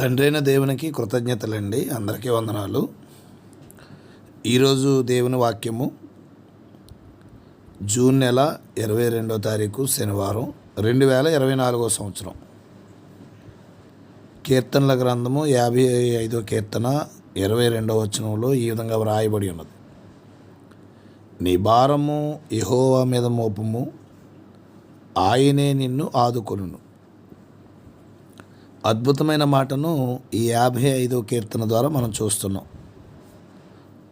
తండ్రైన దేవునికి కృతజ్ఞతలండి. అందరికీ వందనాలు. ఈరోజు దేవుని వాక్యము జూన్ నెల ఇరవై రెండో తారీఖు శనివారం రెండు వేల ఇరవై నాలుగో సంవత్సరం. కీర్తనల గ్రంథము యాభై ఐదో కీర్తన ఇరవై రెండవ వచనంలో ఈ విధంగా వ్రాయబడి ఉన్నది. నీ భారము యెహోవా మీద మోపము ఆయనే నిన్ను ఆదుకొను అద్భుతమైన మాటను ఈ యాభై ఐదో కీర్తన ద్వారా మనం చూస్తున్నాం.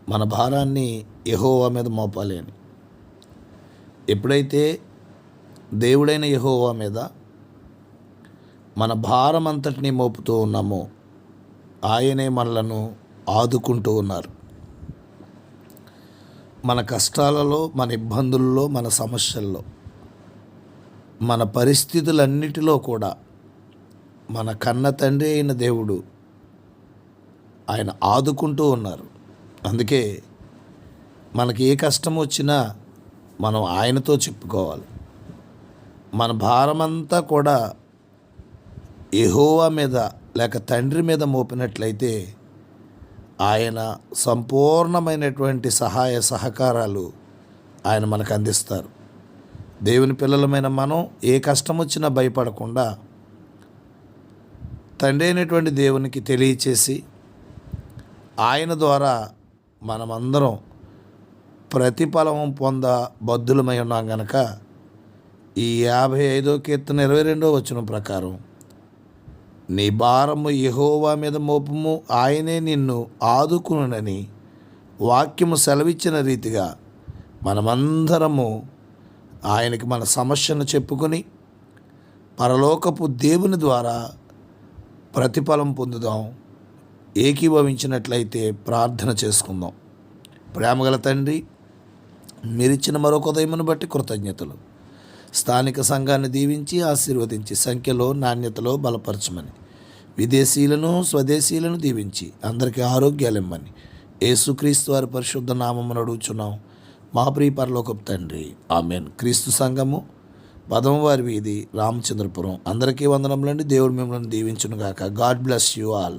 మన భారాన్ని యహోవా మీద మోపాలి అని ఎప్పుడైతే దేవుడైన యహోవా మీద మన భారం అంతటినీ మోపుతూ ఉన్నామో ఆయనే మనలను ఆదుకుంటూ ఉన్నారు. మన కష్టాలలో మన ఇబ్బందుల్లో మన సమస్యల్లో మన పరిస్థితులన్నిటిలో కూడా మన కన్న తండ్రి అయిన దేవుడు ఆయన ఆదుకుంటూ ఉన్నారు. అందుకే మనకి ఏ కష్టం వచ్చినా మనం ఆయనతో చెప్పుకోవాలి. మన భారమంతా కూడా ఎహోవా మీద లేక తండ్రి మీద మోపినట్లయితే ఆయన సంపూర్ణమైనటువంటి సహాయ సహకారాలు ఆయన మనకు అందిస్తారు. దేవుని పిల్లలమైన మనం ఏ కష్టం వచ్చినా భయపడకుండా తండ్రి అయినటువంటి దేవునికి తెలియచేసి ఆయన ద్వారా మనమందరం ప్రతిఫలం పొంద బద్దులమై ఉన్నాం గనక ఈ యాభై ఐదో కీర్తన ఇరవై రెండో వచనం ప్రకారం నీ భారము యహోవా మీద మోపము ఆయనే నిన్ను ఆదుకునునని వాక్యము సెలవిచ్చిన రీతిగా మనమందరము ఆయనకి మన సమస్యను చెప్పుకొని పరలోకపు దేవుని ద్వారా ప్రతిఫలం పొందుదాం ఏకీభవించినట్లయితే ప్రార్థన చేసుకుందాం. ప్రేమగల తండ్రి మీరిచ్చిన మరొక ఉదయమును బట్టి కృతజ్ఞతలు. స్థానిక సంఘాన్ని దీవించి ఆశీర్వదించి సంఖ్యలో నాణ్యతలో బలపరచమని విదేశీయులను స్వదేశీయులను దీవించి అందరికీ ఆరోగ్యాలు ఇమ్మని యేసుక్రీస్తు వారి పరిశుద్ధ నామమును అడుగుచున్నాం. మా ప్రియ పరలోకపు తండ్రి ఆమెన్. క్రీస్తు సంఘము పదమవారి వీధి రామచంద్రపురం. అందరికీ వందనములండి. దేవుడు మిమ్మల్ని దీవించునుగాక. God bless you all.